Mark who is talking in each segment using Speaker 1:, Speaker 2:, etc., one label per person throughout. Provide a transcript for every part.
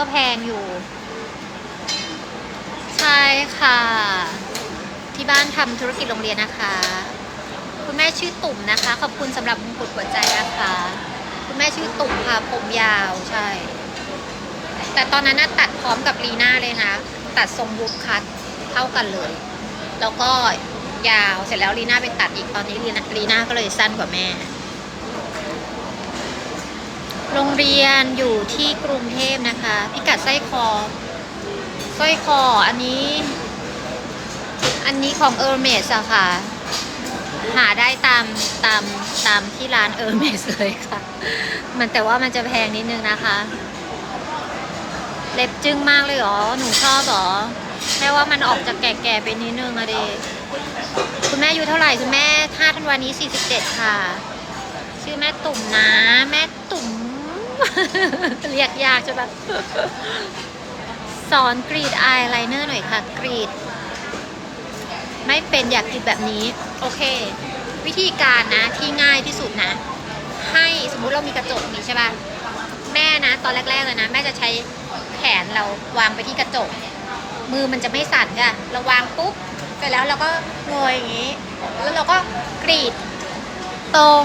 Speaker 1: ก็แพงอยู่ ใช่ค่ะ ที่บ้านทำธุรกิจโรงเรียนนะคะ คุณแม่ชื่อตุ่มนะคะ ขอบคุณสำหรับมงกุฎหัวใจนะคะ คุณแม่ชื่อตุ่มค่ะผมยาวใช่ แต่ตอนนั้นน่ะตัดพร้อมกับลีน่าเลยนะ ตัดทรงบูฟคัตเท่ากันเลย แล้วก็ยาวเสร็จแล้วลีน่าไปตัดอีกตอนนี้ลีน่าลีน่าก็เลยสั้นกว่าแม่ โรงเรียนอยู่ที่กรุงเทพนะคะพิกัดสร้อยคอสร้อยคออันนี้ อันนี้ของเออร์เมสอะค่ะ หาได้ตามตามตามที่ร้านเออร์เมสเลยค่ะ มันแต่ว่ามันจะแพงนิดนึงนะคะ เล็บจึ้งมากเลยเหรอ หนูชอบหรอแม่ว่ามันออกจะแก่ๆไปนิดนึงอะเดคุณแม่อายู่เท่าไหร่ คุณแม่ท่าธันวานี้ 47 ค่ะ ชื่อแม่ตุ่มนะ แม่ เรียกยากใช่ปะสอนกรีดอายไลเนอร์หน่อยค่ะ กรีด ไม่เป็นอยากกรีดแบบนี้ โอเค วิธีการนะที่ง่ายที่สุดนะ ให้สมมุติเรามีกระจกนี้ใช่ปะแม่นะ ตอนแรกๆเลยนะ แม่จะใช้แขนเราวางไปที่กระจก มือมันจะไม่สั่นค่ะเราวางปุ๊บเสร็จแล้วเราก็เงยอย่างนี้ แล้วเราก็กรีดตรง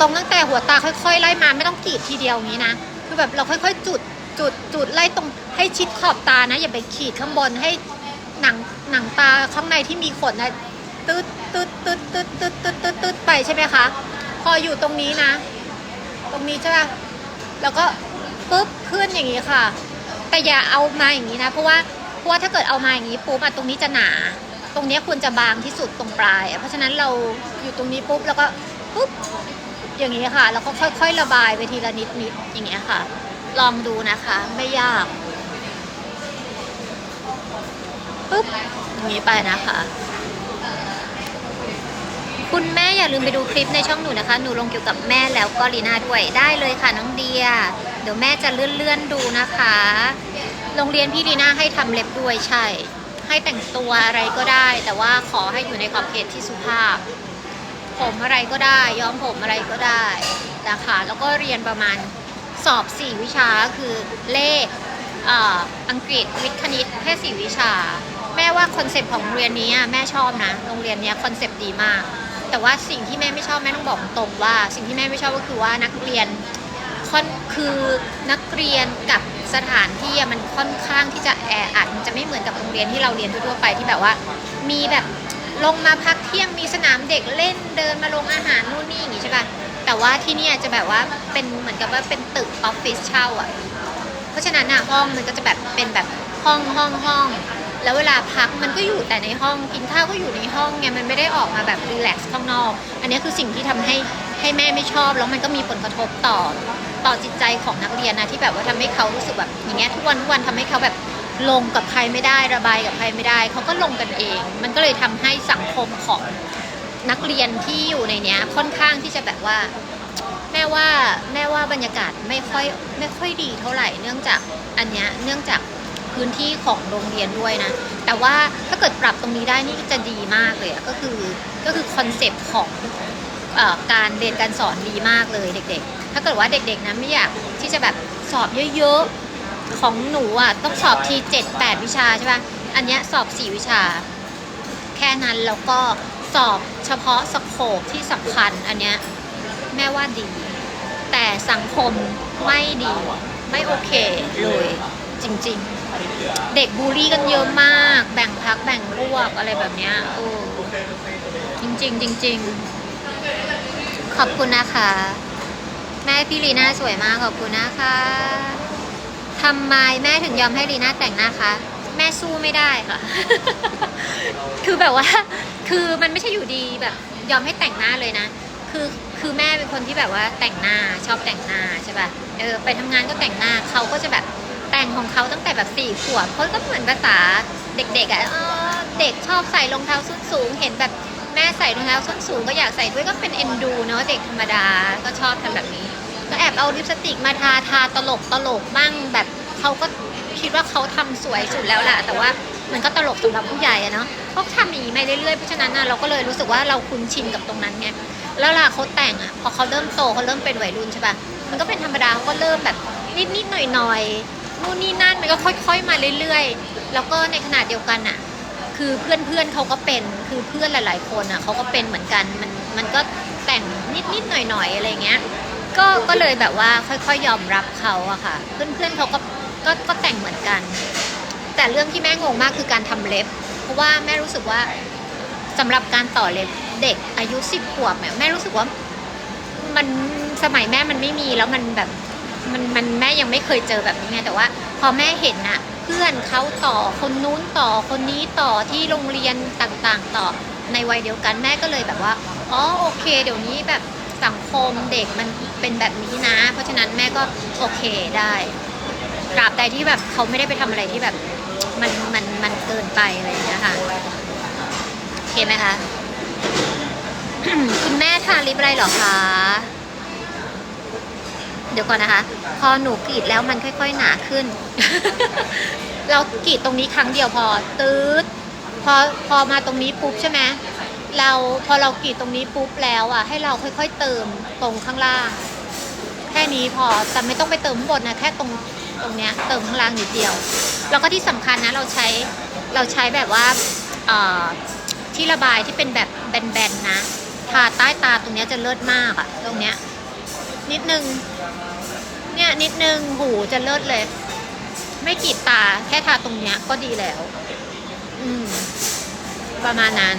Speaker 1: ตรงตั้งแต่หัวตาค่อยๆไล่มาไม่ต้องกรีดทีเดียวอย่างนี้นะคือแบบเราค่อยๆ จุดจุดจุดไล่ตรงให้ชิดขอบตานะ อย่าไปขีดข้างบนให้หนังหนังตาข้างในที่มีขนนะตืดตืดตืดตืดตืดตืดตืดตืดไปใช่ไหมคะ พออยู่ตรงนี้นะ ตรงนี้ใช่ป่ะแล้วก็ปุ๊บขึ้นอย่างนี้ค่ะ แต่อย่าเอามาอย่างนี้นะ เพราะว่าเพราะว่าถ้าเกิดเอามาอย่างนี้ปุ๊บอะตรงนี้จะหนา ตรงนี้ควรจะบางที่สุดตรงปลาย เพราะฉะนั้นเราอยู่ตรงนี้ปุ๊บแล้วก็ปุ๊บ อย่างนี้ค่ะ แล้วก็ค่อย ๆ ระบายไปทีละนิดนิดๆอย่างเงี้ยค่ะ ลองดูนะคะ ไม่ยากปุ๊บอย่างนี้ไปนะคะ คุณแม่อย่าลืมไปดูคลิปในช่องหนูนะคะ หนูลงเกี่ยวกับแม่แล้วก็ลีน่าด้วยได้เลยค่ะน้องเดีย เดี๋ยวแม่จะเลื่อนๆดูนะคะ โรงเรียนพี่ลีน่าให้ทำเล็บด้วยใช่ ให้แต่งตัวอะไรก็ได้ แต่ว่าขอให้อยู่ในขอบเขตที่สุภาพ ผมอะไรก็ได้ย้อมผมอะไรก็ได้นะคะแล้วก็เรียนประมาณสอบ 4 วิชาคือเลขออังกฤษวิทย์คณิตแค่ 4 วิชา แม่ว่าคอนเซปต์ของโรงเรียนนี้แม่ชอบนะโรงเรียนนี้คอนเซปต์ดีมาก แต่ว่าสิ่งที่แม่ไม่ชอบแม่ต้องบอกตรงว่า สิ่งที่แม่ไม่ชอบก็คือว่านักเรียนค่อนคือนักเรียนกับสถานที่มันค่อนข้างที่จะแออัดจะไม่เหมือนกับโรงเรียนที่เราเรียนทั่วไปที่แบบว่า มีแบบ ลงมาพักเที่ยงมีสนามเด็กเล่นเดินมาลงอาหารนู่นนี่อย่างงี้ใช่ปะแต่ว่าที่เนี่ยจะแบบว่าเป็นเหมือนกับว่าเป็นตึกออฟฟิศเช่าอะ เพราะฉะนั้นอะห้องมันก็จะแบบเป็นแบบห้องห้องห้อง แล้วเวลาพักมันก็อยู่แต่ในห้องกินข้าวก็อยู่ในห้องไงมันไม่ได้ออกมาแบบรีแลกซ์ข้างนอก อันนี้คือสิ่งที่ทำให้ให้แม่ไม่ชอบ แล้วมันก็มีผลกระทบต่อต่อจิตใจของนักเรียนนะที่แบบว่าทำให้เขารู้สึกแบบอย่างเงี้ยทุกวันทุกวันทำให้เขาแบบ ลงกับใครไม่ได้ระบายกับใครไม่ได้เขาก็ลงกันเอง มันก็เลยทำให้สังคมของนักเรียนที่อยู่ในเนี้ยค่อนข้างที่จะแบบว่า แม่ว่าแม่ว่าบรรยากาศไม่ค่อยไม่ค่อยดีเท่าไหร่เนื่องจากอันเนี้ยเนื่องจากพื้นที่ของโรงเรียนด้วยนะ แต่ว่าถ้าเกิดปรับตรงนี้ได้นี่จะดีมากเลยก็คือก็คือคอนเซปต์ของออการเรียนการสอนดีมากเลยเด็ก ๆ ถ้าเกิดว่าเด็กๆนะไม่อยากที่จะแบบสอบเยอะๆ ของหนูอะต้องสอบทีเจ็ดแปดวิชาใช่ปะอันเนี้ยสอบสี่วิชา แค่นั้นแล้วก็สอบเฉพาะสโคปที่สำคัญอันเนี้ยแม่ว่าดี แต่สังคมไม่ดีไม่โอเคเลยจริง ๆ เด็กบูลลี่กันเยอะมาก แบ่งพักแบ่งพวกอะไรแบบเนี้ยโอ้จริง ๆ จริง ๆ ขอบคุณนะคะ แม่พี่ลีน่าสวยมากขอบคุณนะคะ ทำไมแม่ถึงยอมให้ลีน่าแต่งหน้าคะ แม่สู้ไม่ได้ค่ะ คือแบบว่า คือมันไม่ใช่อยู่ดีแบบ ยอมให้แต่งหน้าเลยนะ คือคือแม่เป็นคนที่แบบว่าแต่งหน้าชอบแต่งหน้าใช่ป่ะ เออไปทำงานก็แต่งหน้าเขาก็จะแบบแต่งของเขาตั้งแต่แบบสี่ขวบเขาก็เหมือนภาษาเด็กๆอะเออเด็กชอบใส่รองเท้าส้นสูง เห็นแบบแม่ใส่รองเท้าส้นสูงก็อยากใส่ด้วยก็เป็นเอ็นดูเนาะเด็กธรรมดาก็ชอบทำแบบนี้ ก็แอบเอาลิปสติกมาทาทาตลกตลกบ้างแบบเขาก็คิดว่าเขาทำสวยสุดแล้วแหละแต่ว่ามันก็ตลกสำหรับผู้ใหญ่อะเนาะเขาทำอย่างนี้มาเรื่อยๆเพราะฉะนั้นน่ะเราก็เลยรู้สึกว่าเราคุ้นชินกับตรงนั้นไงแล้วล่ะเขาแต่งอะพอเขาเริ่มโตเขาเริ่มเป็นวัยรุ่นใช่ปะมันก็เป็นธรรมดาเขาก็เริ่มแบบนิดๆหน่อยหน่อยๆนู่นนี่นั่นมันก็ค่อยๆมาเรื่อยๆ แล้วก็ในขณะเดียวกันอะ คือเพื่อนๆเขาก็เป็นคือเพื่อนหลาย ๆ คนอะเขาก็เป็นเหมือนกันมันมันก็แต่งนิดๆหน่อยๆอะไรเงี้ย ก็ก็เลยแบบว่าค่อยๆยอมรับเขาอะค่ะ เพื่อนๆเขาก็ก็ก็แต่งเหมือนกัน แต่เรื่องที่แม่งงมากคือการทำเล็บ เพราะว่าแม่รู้สึกว่าสำหรับการต่อเล็บเด็กอายุสิบขวบแม่รู้สึกว่ามันสมัยแม่มันไม่มีแล้วมันแบบมันมันแม่ยังไม่เคยเจอแบบนี้ไงแต่ว่า พอแม่เห็นน่ะเพื่อนเขาต่อคนนู้นต่อคนนี้ต่อที่โรงเรียนต่างๆ ต่อในวัยเดียวกันแม่ก็เลยแบบว่าอ๋อโอเค เดี๋ยวนี้แบบ สังคมเด็กมันเป็นแบบนี้นะ เพราะฉะนั้นแม่ก็โอเคได้ตราบใดที่แบบเขาไม่ได้ไปทำอะไรที่แบบมันมันมันเกินไปอะไรอย่างเงี้ยค่ะโอเคไหมคะคุณแม่ทานลิปอะไรหรอคะเดี๋ยวก่อนนะคะ พอหนูกรีดแล้วมันค่อย ๆ หนาขึ้น เรากรีดตรงนี้ครั้งเดียวพอตืดพอพอมาตรงนี้ปุ๊บใช่ไหม เราพอเรากรีดตรงนี้ปุ๊บแล้วอะ ให้เราค่อยๆเติมตรงข้างล่าง แค่นี้พอแต่ไม่ต้องไปเติมข้างบนนะแค่ตรงตรงเนี้ยเติมข้างล่างนิดเดียว แล้วก็ที่สำคัญนะเราใช้เราใช้แบบว่าที่ระบายที่เป็นแบบแบนๆนะทาใต้ตาตรงเนี้ยจะเลิศมากอะตรงเนี้ยนิดนึงเนี่ยนิดนึงหูจะเลิศเลย ไม่กีดตาแค่ทาตรงเนี้ยก็ดีแล้ว อืม ประมาณนั้น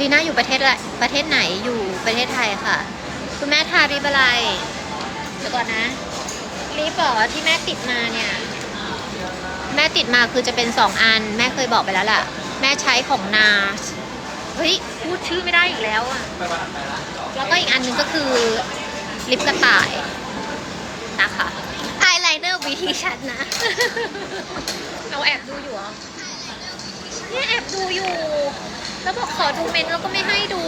Speaker 1: ลีน่าอยู่ประเทศอะไรประเทศไหนอยู่ประเทศไทยค่ะ คุณแม่ทาริบอะไรเดี๋ยวก่อนนะลิปเหรอที่แม่ติดมาเนี่ย แม่ติดมาคือจะเป็นสองอัน แม่เคยบอกไปแล้วล่ะ แม่ใช้ของนาเฮ้ยพูดชื่อไม่ได้อีกแล้วอะแล้วก็อีกอันหนึงก็คือลิปกระต่ายนะคะ
Speaker 2: ไอไลเนอร์วิธีชัดนะ
Speaker 1: เราแอบดูอยู่เหรอ เนี่ยแอบดูอยู่ แล้วบอกขอดูเมนแล้วก็ไม่ให้ดู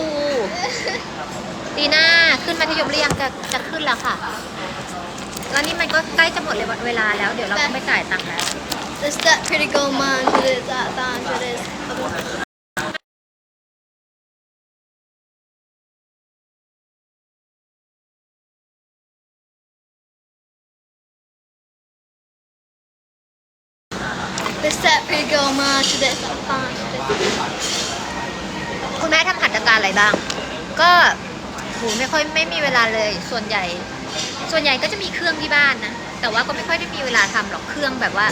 Speaker 1: ดีน่าขึ้นมัธยมหรือยังจะจะขึ้นแล้วค่ะ แล้วนี่มันก็ใกล้จะหมดเลยเวลาแล้ว เดี๋ยวเราก็ไม่จ่ายตังค์แล้ว
Speaker 2: Is that pretty go man to this that down to this 'Is pretty go man to this that down
Speaker 1: คุณแม่ทำหัตถการอะไรบ้าง ก็โหไม่ค่อยไม่มีเวลาเลย ส่วนใหญ่ ส่วนใหญ่ก็จะมีเครื่องที่บ้านนะ แต่ว่าก็ไม่ค่อยได้มีเวลาทำหรอก เครื่องแบบว่า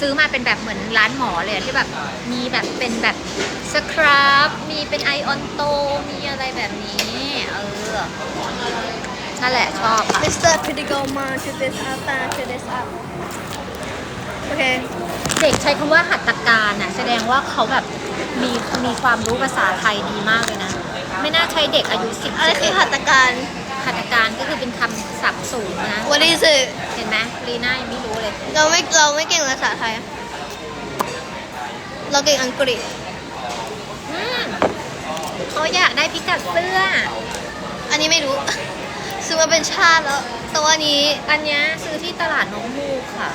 Speaker 1: ซื้อมาเป็นแบบเหมือนร้านหมอเลยอะที่แบบมีแบบเป็นแบบสครับมีเป็นไอออนโต มีอะไรแบบนี้ เออนั่นแหละชอบค่ะ
Speaker 2: Is that pretty go man to this that down to this up โอเค
Speaker 1: เด็กใช้คำว่าหัตถการน่ะแสดงว่าเขาแบบมีมีความรู้ภาษาไทยดีมากเลยนะ ไม่น่าใช่เด็กอายุสิบ
Speaker 2: อะไรคือหัตถการ
Speaker 1: หัตถการก็คือเป็นคำศัพท์สูงนะ
Speaker 2: What is it
Speaker 1: เห็นไหมลีน่ายังไม่รู้เลย
Speaker 2: เราไม่เราไม่เก่งภาษาไทย เราเก่งอังกฤษ
Speaker 1: อืมเขาอยากได้พิกัดเสื้อ
Speaker 2: อันนี้ไม่รู้ ซื้อมาเป็นชาติแล้ว ตัวนี้
Speaker 1: อันเนี้ยซื้อที่ตลาดน้องมูกค่ะ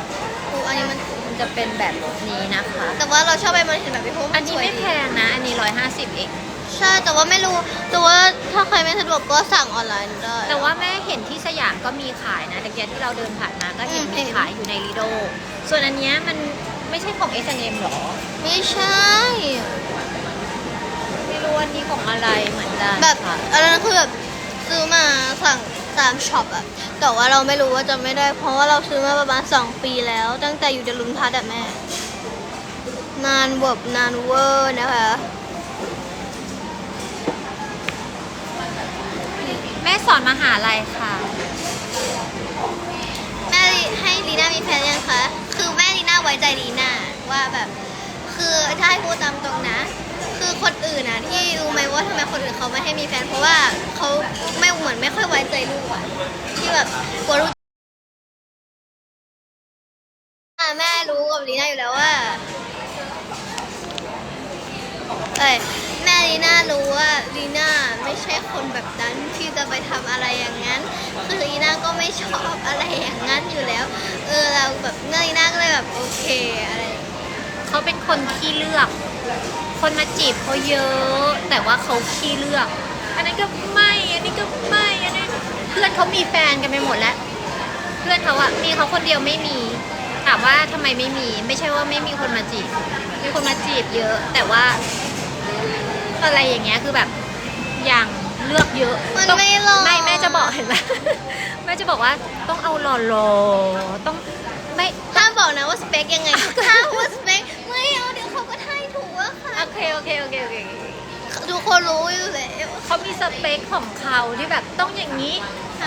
Speaker 2: อูอันนี้มัน
Speaker 1: มัน จะเป็นแบบนี้นะคะ
Speaker 2: แต่ว่าเราชอบไปมันเห็นแบบนี้เพราะว่า
Speaker 1: อั
Speaker 2: มันน
Speaker 1: นี้
Speaker 2: สวย
Speaker 1: ไม่
Speaker 2: ดี
Speaker 1: แพงนะ อันนี้ร้อยห้าสิบเอง
Speaker 2: ใช่ แต่ว่าไม่รู้ แต่ว่าถ้าใครไม่สะดวกก็สั่งออนไลน์ได้
Speaker 1: แต่ว่าแม่เห็นที่สยามก็มีขายนะตะเกียบที่เราเดินผ่านมาก็เห็น
Speaker 2: อืม
Speaker 1: มีขายอยู่ในลีโด ส่วนอันเนี้ยมันไม่ใช่ของ H&M หรอ
Speaker 2: ไม่ใช่
Speaker 1: ไม่รู้อันนี้ของอะไรเหมือนกัน
Speaker 2: แบบ
Speaker 1: ค่ะ
Speaker 2: อันนั้นคือแบบซื้อมาสั่ง ตามช็อปอะแต่ว่าเราไม่รู้ว่าจะไม่ได้ เพราะว่าเราซื้อมาประมาณ2ปีแล้ว ตั้งแต่อยู่เดลุนพัทอะแม่ นานเวิบนานเวอร์นะคะ
Speaker 1: แม่สอนมหาลัยค่ะ
Speaker 2: แม่ให้ลีน่ามีแฟนยังคะ คือแม่ลีน่าไว้ใจลีน่าว่าแบบ คือถ้าให้พูดตามตรงนะ คือคนอื่นนะที่รู้ไหมว่าทำไมคนอื่นเขาไม่ให้มีแฟน เพราะว่าเขาไม่เหมือนไม่ค่อยไว้ใจลูกอะที่แบบกลัวลูกอะแม่รู้กับลีน่าอยู่แล้วว่าเอ้ยแม่ลีน่ารู้ว่าลีน่าไม่ใช่คนแบบนั้นที่จะไปทำอะไรอย่างนั้น คือลีน่าก็ไม่ชอบอะไรอย่างนั้นอยู่แล้ว เออเราแบบเมื่อลีน่าก็เลยแบบโอเคอะไรอย่างเงี้ย
Speaker 1: เขาเป็นคนขี้เลือก คนมาจีบเขาเยอะ แต่ว่าเขาขี้เลือก อันนั้นก็ไม่อันนี้ก็ไม่อันนี้เพื่อนเขามีแฟนกันไปหมดแล้ว เพื่อนเขาอะมีเขาคนเดียวไม่มีว่าทำไมไม่มี ไม่ใช่ว่าไม่มีคนมาจีบ มีคนมาจีบเยอะ แต่ว่าอะไรอย่างเงี้ยคือแบบอย่างเลือกเยอะ
Speaker 2: มัน
Speaker 1: ต้อง
Speaker 2: ไม่หล่อ
Speaker 1: ไม่แม่จะบอกเห็นไหมแม่จะบอกว่าต้องเอาหล่อๆต้องไม่
Speaker 2: ห้ามบอกนะว่าสเปคยังไงห้ามว่าสเป เค
Speaker 1: โอเคโอเคโอเค
Speaker 2: ทุกคนรู้อยู่แล้ว
Speaker 1: เขามีสเปคของเขาที่แบบต้องอย่างนี้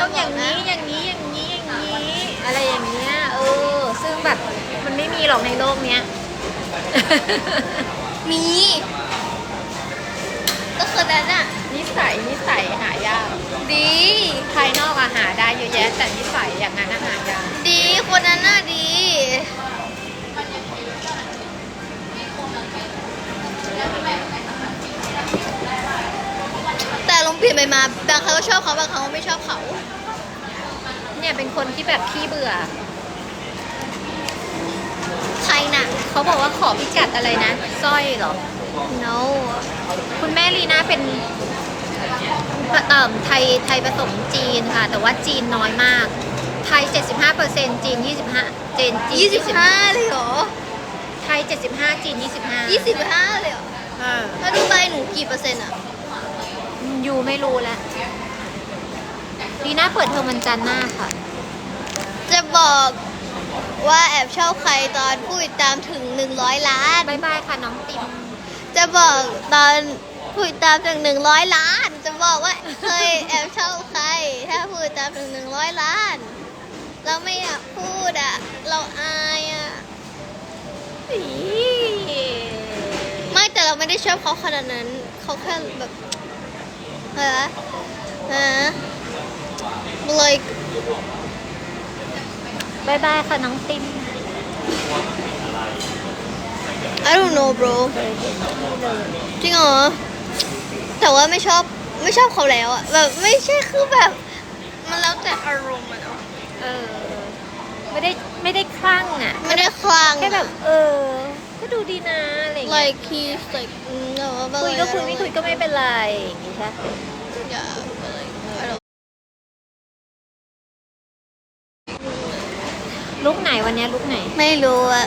Speaker 1: ต้องอย่างนี้อย่างนี้อย่างนี้อย่างนี้ อะไรอย่างเงี้ยเออ ซึ่งแบบมันไม่มีหรอกในโลกเนี้ย
Speaker 2: มี ก็คือนั้นอะ
Speaker 1: นิสัยนิสัยหายาก
Speaker 2: ดี
Speaker 1: ภายนอกอะหาได้เยอะแยะแต่นิสัยอย่างนั้นอะหายาก
Speaker 2: ดีคนนั้นน่ะดี แต่ลองเปลี่ยนไป มาบางครั้งก็ชอบเขาบางครั้งก็ไม่ชอบเขา
Speaker 1: เนี่ยเป็นคนที่แบบขี้เบื่อ
Speaker 2: ใครน่ะ
Speaker 1: เขาบอกว่าขอพิกัดอะไรนะสร้อยเหรอ
Speaker 2: no
Speaker 1: คุณแม่ลีน่าเป็นเอ่อไทยไทยผสมจีนค่ะ แต่ว่าจีนน้อยมาก ไทย 75%จีน 25จีนจีน
Speaker 2: ยี่สิบห้าเลยเหรอ
Speaker 1: ไทย 75 จีน 25
Speaker 2: ยี่สิบห้าเลยเหรอ
Speaker 1: เออ
Speaker 2: แล้วดูใบหนูกี่เปอร์เซ็นต์อะ
Speaker 1: ยูไม่รู้แล้วลีน่าเปิดเทอมวันจันทร์หน้าค่ะ
Speaker 2: จะบอกว่าแอบชอบใครตอนผู้ติดตามถึง 100 ล้าน
Speaker 1: บายบายค่ะน้องติม
Speaker 2: จะบอกตอนผู้ติดตามถึง 100 ล้าน จะบอกว่าเคยแอบชอบใคร ถ้าผู้ติดตามถึง 100 ล้าน เราไม่อยากพูดอะเราอายอะไม่แต่เราไม่ได้ชอบเขาขนาดนั้น เขาแค่แบบ ฮะฮะ like
Speaker 1: บายบายค่ะน้องติม
Speaker 2: I don't know bro จริงเหรอ แต่ว่าไม่ชอบไม่ชอบเขาแล้วอะแบบไม่ใช่คือแบบ มันแล้วแต่อารมณ์อะเนาะ
Speaker 1: เออ ไม่ได้ไม่ได้คลั่งอะ
Speaker 2: ไม่ได้คลั่ง
Speaker 1: แค่แบบ เออ ก็ดูดีนะ อะไรอย่างเงี้ย
Speaker 2: like he's like อืมแต่ว่า
Speaker 1: คุยก็คุยไม่คุยก็ไม่เป็นไรอย่างงี้ใช่ปะ
Speaker 2: อย่า but like I don't
Speaker 1: ลุกไหนวันเนี้ยลุกไหน
Speaker 2: ไม่รู้อะ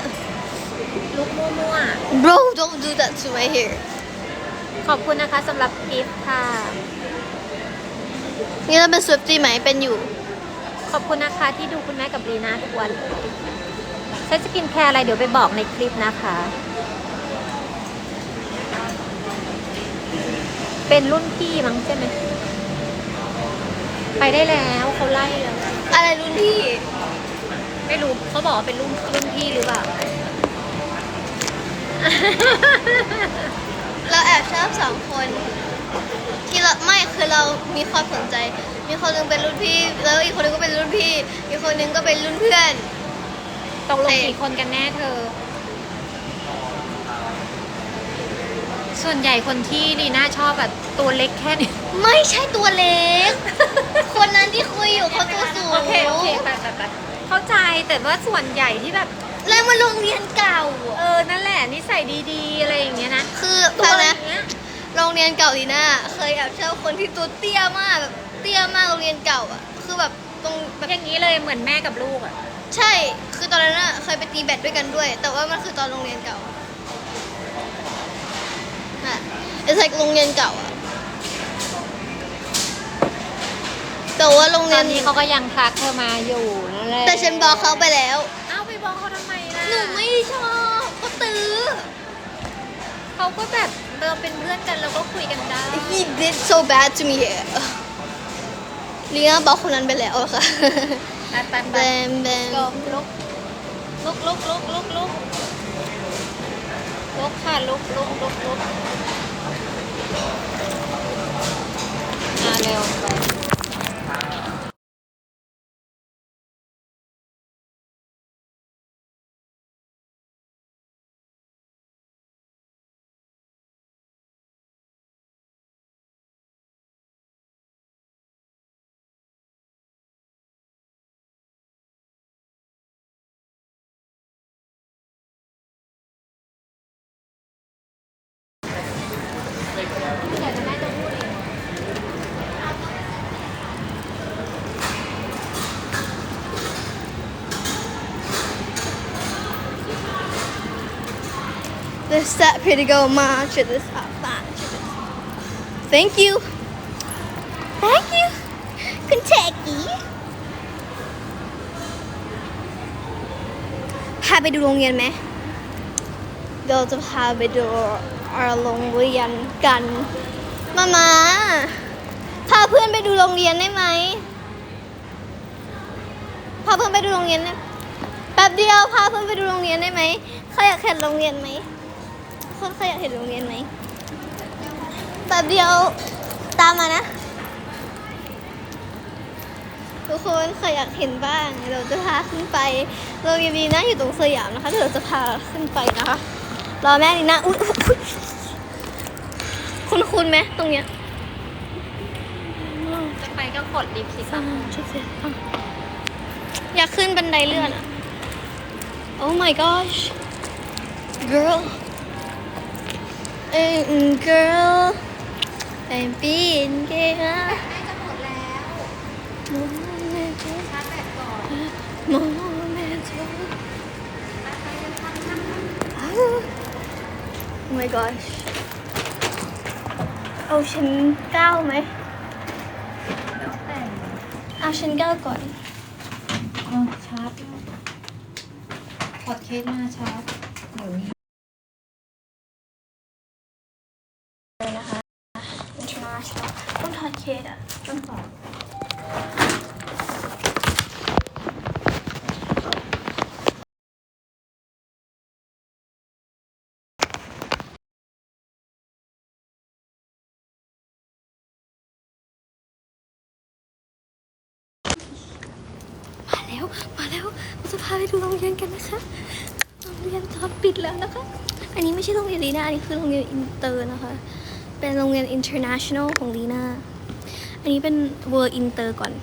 Speaker 1: ลุกมั่ว
Speaker 2: bro don't do that to my hair
Speaker 1: ๆ ขอบคุณนะคะสำหรับกิฟต์ค่ะ
Speaker 2: นี่เราเป็น Swiftie ไหมเป็นอยู่
Speaker 1: ขอบคุณนะคะที่ดูคุณแม่กับลีน่าทุกวันใช้สกินแคร์อะไรเดี๋ยวไปบอกในคลิปนะคะ เป็นรุ่นพี่มั้งใช่ไหม ไปได้แล้วเขาไล่แล้ว
Speaker 2: อะไรรุ่นพี่
Speaker 1: ไม่รู้เขาบอกว่าเป็นรุ่นรุ่นพี่หรือเปล่า
Speaker 2: เราแอบชอบสองคน ที่เราไม่คือเรามีความสนใจ มีคนหนึงเป็นรุ่นพี่ แล้วอีกคนหนึงก็เป็นรุ่นพี่ อีกคนหนึงก็เป็นรุ่นเพื่อน
Speaker 1: ตกลง
Speaker 2: เอ๊ะ
Speaker 1: กี่คนกันแน่เธอ ส่วนใหญ่คนที่ลีน่าชอบแบบตัวเล็กแค่นี้
Speaker 2: ไม่ใช่ตัวเล็ก คนนั้นที่คุยอยู่เขาตัวสูง
Speaker 1: โอเคโอเคไปไปไปเข้าใจแต่ว่าส่วนใหญ่ที่แบบ
Speaker 2: แล้วมาโรงเรียนเก่า
Speaker 1: เออ นั่นแหละนิสัยดีๆ อะไรอย่างเงี้ยนะ
Speaker 2: คือ
Speaker 1: ตั
Speaker 2: ฟั
Speaker 1: ว
Speaker 2: ง
Speaker 1: อ
Speaker 2: นะ
Speaker 1: ย่างเงี้ย
Speaker 2: โรงเรียนเก่าดีน่าเคยแอบชอบคนที่ตัวเตี้ยมากแบบเตี้ยมากโรงเรียนเก่าอะ คือแบบตรงแบบ
Speaker 1: อย่างนี้เลยเหมือนแม่กับลูกอะ
Speaker 2: ใช่ คือตอนนั้นอะเคยไปตีแบดด้วยกันด้วย แต่ว่ามันคือตอนโรงเรียนเก่า เอก like โรงเรียนเก่าอะแต่ว่าโรงเรี
Speaker 1: ยน
Speaker 2: นี้
Speaker 1: เขาก็ยังทักเธอมาอยู่นั่นแหละ
Speaker 2: แต่ฉันบอกเขาไปแล้ว
Speaker 1: อ้าวไปบอกเขาทำไมล่ะ
Speaker 2: หนูไม่ชอบก็ตื้อ
Speaker 1: เขาก็แบบเราเป็นเพื่อนกันเราก็คุยกันได้
Speaker 2: he did so bad to me เลี้ยบอกคนนั้นไปแล้วอะค่ะแบมแบม
Speaker 1: ลุกลุกลุกลุกลุกลุกลุกค่ะลุกลุกลุกลุก Deus.
Speaker 2: This that pretty girl march to this up march. Thank you. Thank you. Kentucky. พาไปดูโรงเรียนไหมเดี๋ยวจะพาไปดูโรงเรียนกันมามาพาเพื่อนไปดูโรงเรียนได้ไหมพาเพื่อนไปดูโรงเรียนแป๊บเดียวพาเพื่อนไปดูโรงเรียนได้ไหมใครอยากเห็นโรงเรียนไหม คนใครอยากเห็นโรงเรียนไหมแป๊บเดียวตามมานะ ทุกคนใครอยากเห็นบ้าง เราจะพาขึ้นไปโรงเรียนดีนะอยู่ตรงสยามนะคะเดี๋ยวเราจะพาขึ้นไปนะคะรอแม่ดีนะอุ้ยอุ๊ยอุ๊ยคุณคุณไหมตรงเนี้ย
Speaker 1: จะไปก็กดลิฟต์สิ
Speaker 2: อ่า
Speaker 1: คะ
Speaker 2: ชุดเสียอะอยากขึ้นบันไดเลื่อนอะ Oh my gosh girl and girl and being gay
Speaker 1: น่าจะหมดแล้วชาร์จแบตก่อน
Speaker 2: มองแม่เธอ Oh my gosh เอาชั้นเก้าไหม
Speaker 1: แล้วแต่
Speaker 2: เอาชั้นเก้าก่อน
Speaker 1: เอาชาร์จพอดเคสมาชาร์จเดี๋ยวนี้
Speaker 2: เลยนะคะ international ต้องถอ ดเคสอะ
Speaker 1: ต้องสอบ
Speaker 2: มาแล้ว มาแล้วเราจะพาไปดูโรงเรียนกันนะคะ โรงเรียนตอนปิดแล้วนะคะ อันนี้ไม่ใช่โรงเรียนลีน่าอันนี้คือโรงเรียนอินเตอร์นะคะ เป็นโรงเรียน international ของลีน่า อันนี้เป็น world inter ก่อน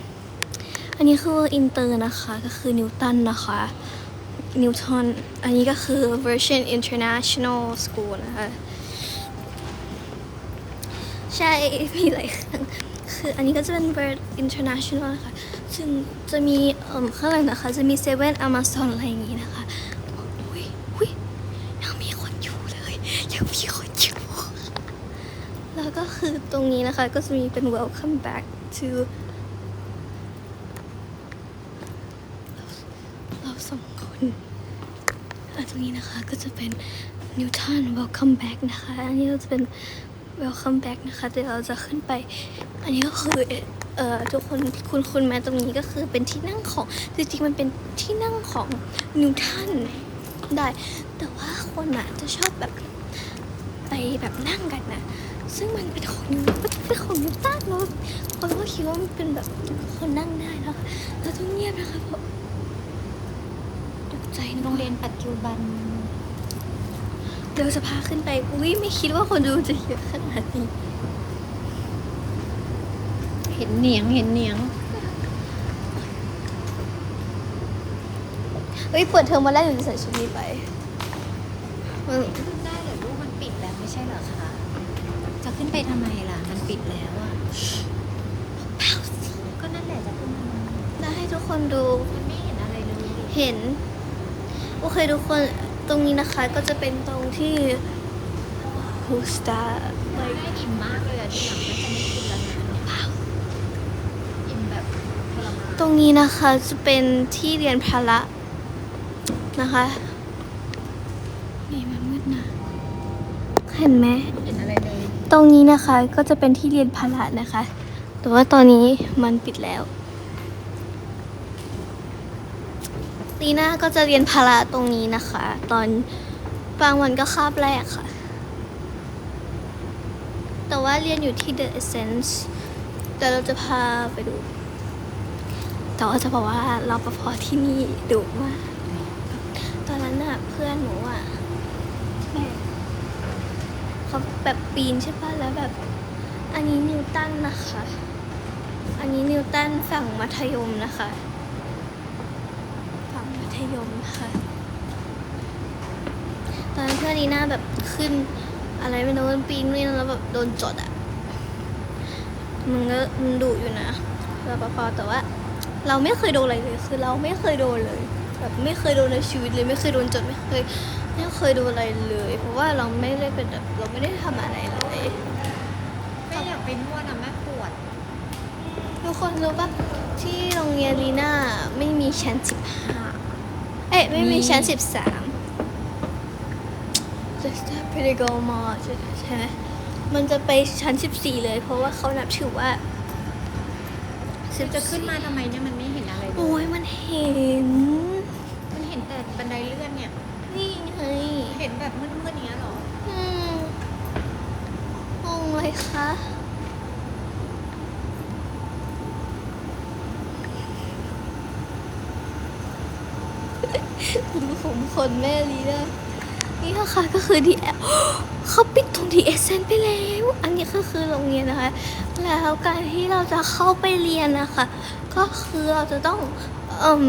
Speaker 2: อันนี้คือ world inter นะคะก็คือนิวตันนะคะนิวตันอันนี้ก็คือ version international school นะคะใช่มีหลายครั้งคืออันนี้ก็จะเป็น Bird International นะคะซึ่งจะมีเอ่อข้างหลังนะคะ จะมีเซเว่นอ z ซอนอะไรอย่างงี้นะคะอุ้ยอุ้ยยังมีคนอยู่เลยยังมีคน แล้วก็คือตรงนี้นะคะก็จะมีเป็น Welcome back to เราสองคนอะตรงนี้นะคะก็จะเป็น Newton Welcome back นะคะ อันนี้เราจะเป็น Welcome back นะคะเดี๋ยวเราจะขึ้นไป อันนี้ก็คือเอ่อทุกคนคุณคุณแม้ตรงนี้ก็คือเป็นที่นั่งของจริงๆมันเป็นที่นั่งของนิวตันได้ แต่ว่าคนอะจะชอบแบบไปแบบนั่งกันนะ ซึ่งมันเป็นของนิวเป็นของนิวตันเนาะคนก็คิดว่ามันเป็นแบบคนนั่งได้นะคะแล้วต้องเงียบนะคะเพราะตกใจน
Speaker 1: โรงเรียนปัจจุบัน
Speaker 2: เดี๋ยวจะพาขึ้นไปอุ้ยไม่คิดว่าคนดูจะเยอะขนาดนี้
Speaker 1: เห็นเหนียงเห็นเหนียง
Speaker 2: เฮ้ยเปิดเทอมวันแรกหนูจะใส่ชุดนี้ไป
Speaker 1: ขึ้นไปทำไมล่ะ มันปิดแล้วอะก็นั่นแหละจะขึ้นทำไม
Speaker 2: จะให้ทุกคนดู
Speaker 1: มันไม่เห็นอะไรเลย
Speaker 2: เห็น โอเคทุกคน ตรงนี้นะคะก็จะเป็นตรงที่ Who Star
Speaker 1: ไม่ได้อิ่มมากเลยอะทีหลังน่าจะไม่กินแล้วนะอิ่มแบบทรมาน
Speaker 2: ตรงนี้นะคะจะเป็นที่เรียนพละนะคะนี่มันมืดนะเห็นไหม ตรงนี้นะคะก็จะเป็นที่เรียนพละนะคะ แต่ว่าตอนนี้มันปิดแล้วลีหน่าก็จะเรียนพละตรงนี้นะคะ ตอนบางวันก็คาบแรกค่ะ แต่ว่าเรียนอยู่ที่ The Essence แต่เราจะพาไปดู แต่ว่าจะบอกว่าเราปภที่นี่ดุมาก ตอนนั้นน่ะเพื่อนหนูอะ เขาแบบปีนใช่ปะแล้วแบบ อันนี้นิวตันนะคะ อันนี้นิวตันฝั่งมัธยมนะคะ ฝั่งมัธยมค่ะตอนเพื่อนนีน่าแบบขึ้น อะไรไม่รู้ปีนนี่แล้วแบบโดนจดอะมันก็มันดุอยู่นะรปภแต่ว่า เราไม่เคยโดนอะไรเลยคือเราไม่เคยโดนเลย แบบไม่เคยโดนในชีวิตเลยไม่เคยโดนจดไม่เคย ไม่เคยโดนอะไรเลย เพราะว่าเราไม่ได้เป็นแบบเราไม่ได้ทำอะไรเลย
Speaker 1: แม่อยากไปนวดอะแม่ปวด
Speaker 2: ทุกคนรู้ปะที่โรงเรียนลีน่าไม่มีชั้นสิบห้าเอ้ยไม่มี ชั้นสิบสาม just a pretty go mall ใช่ไหมมันจะไปชั้นสิบสี่เลย เพราะว่าเขานับถือว่า
Speaker 1: จะขึ้นมาทำไมเนี่ยมันไม่เห็นอะไรเลย
Speaker 2: โอ้ยมันเห็น
Speaker 1: มันเห็นแต่บันไดเลื่อนเนี่ย
Speaker 2: นี่ไง
Speaker 1: เห็นแบบมืดๆอย่างเงี้ยเหรอ
Speaker 2: อืมงงเลยคะดูผมคนแม่ลีนะนี่นะคะก็คือดีแอเขาปิดตรงดีเอเซนไปแล้ว อันนี้ก็คือโรงเรียนนะคะ แล้วการที่เราจะเข้าไปเรียนนะคะ ก็คือเราจะต้องเอ่ม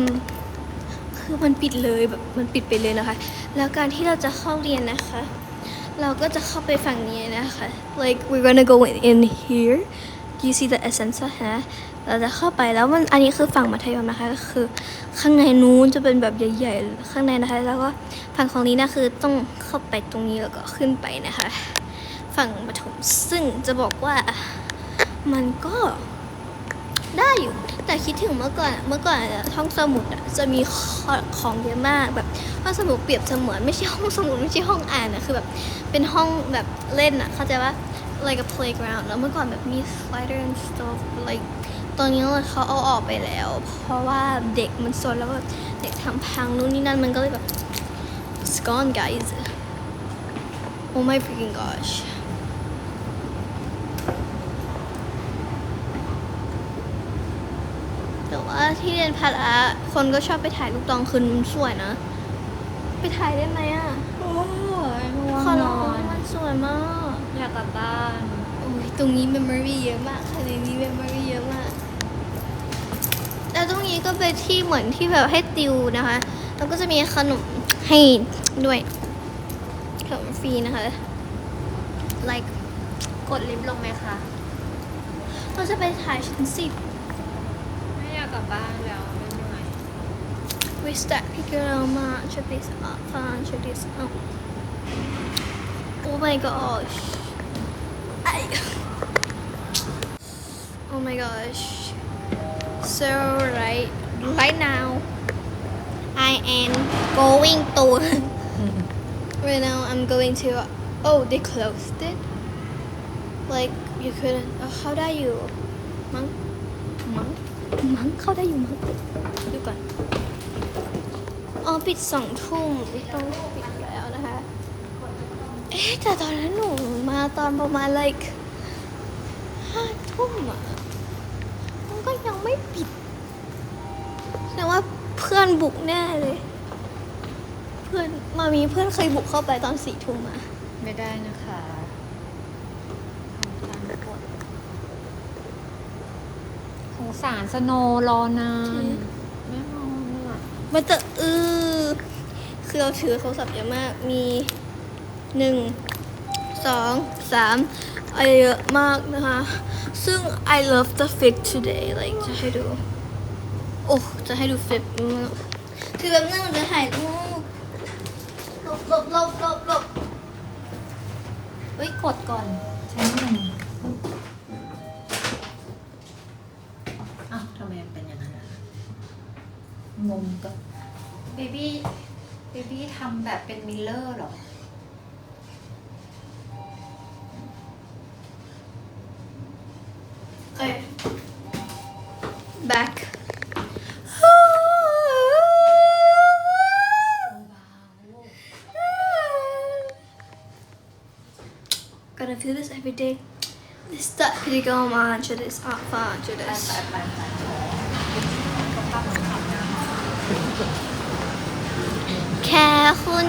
Speaker 2: คือมันปิดเลยแบบมันปิดไปเลยนะคะ แล้วการที่เราจะเข้าเรียนนะคะ เราก็จะเข้าไปฝั่งนี้นะคะ like we're gonna go in here do you see the essence ฮะเราจะเข้าไปแล้วมันอันนี้คือฝั่งมัธยมนะคะก็คือ ข้างในนู้นจะเป็นแบบใหญ่ๆ ข้างในนะคะ แล้วก็ฝั่งของนี้นะคือต้องเข้าไปตรงนี้แล้วก็ขึ้นไปนะคะ ฝั่งประถมซึ่งจะบอกว่ามันก็ ได้อยู่ แต่คิดถึงเมื่อก่อนเมื่อก่อนห้องสมุดจะมีของเยอะมากแบบห้องสมุดเปรียบเสมือนไม่ใช่ห้องสมุดไม่ใช่ห้องอ่านอะคือแบบเป็นห้องแบบเล่นอะเข้าใจว่า like a playground แล้วเมื่อก่อนแบบมี slider and stuff like ตอนนี้เขาเอาออกไปแล้ว เพราะว่าเด็กมันซนแล้วก็เด็กทำพังนู่นนี่นั่นมันก็เลยแบบ it's gone guys oh my freaking gosh แต่ ว่าที่เรียนพละคนก็ชอบไปถ่ายรูปตอนคืนมันสวยนะ ไปถ่ายได้ไหมอะ
Speaker 1: โอ้ย
Speaker 2: ขอร้องมันสวยมาก
Speaker 1: อยากกลับบ้าน
Speaker 2: โอ้ยตรงนี้ memory เยอะมากค่ะในนี้ memory เยอะมากแล้วตรงนี้ก็เป็นที่เหมือนที่แบบให้ติวนะคะแล้วก็จะมีขนมให้ด้วยขนมฟรีนะคะ like
Speaker 1: กดลิฟต์ลงไหมคะ
Speaker 2: เราจะไปถ่ายชั้นสิบ
Speaker 1: ไม่อยา กกลับบ้านแล้วไม่เหนื่อย
Speaker 2: We start picking out ma check this out fun check this out Oh my gosh I Oh my gosh So right right now I am going to right now I'm going to oh they closed it like you couldn't uh, how do you มั้ง มั้งเข้าได้อยู่มั้งดูก่อนอ๋อปิดสองทุ่มต้องปิดแล้วนะคะ เอ๊ะแต่ตอนนั้นหนูมาตอนประมาณ like ห้าทุ่มอะมันก็ยังไม่ปิดแสดงว่าเพื่อนบุกแน่เลย เพื่อนมามีเพื่อนเคยบุกเข้าไปตอนสี่ทุ่มอะ
Speaker 1: ไม่ได้นะคะทำตามกฎ สงสารสโนว์รอนานไม่นอนอะ
Speaker 2: มันจะอือคือเราถือโทรศัพท์เยอะมาก มีหนึ่งสองสามไอเยอะมากนะคะ ซึ่ง I love the fit today like จะให้ดู โอ้ จะให้ดู fit มากคือแบบนั่งจะถ่ายรูปหลบหลบหลบหลบหลบเฮ้ย กดก่อน
Speaker 1: บบี้เบบี้ทำแบบเป็นมิลเลอร์เหรอ
Speaker 2: เอ้ย back Gotta feel this every day. This that pretty girl man, should this art fan, should
Speaker 1: ไป
Speaker 2: this. แค่คุณ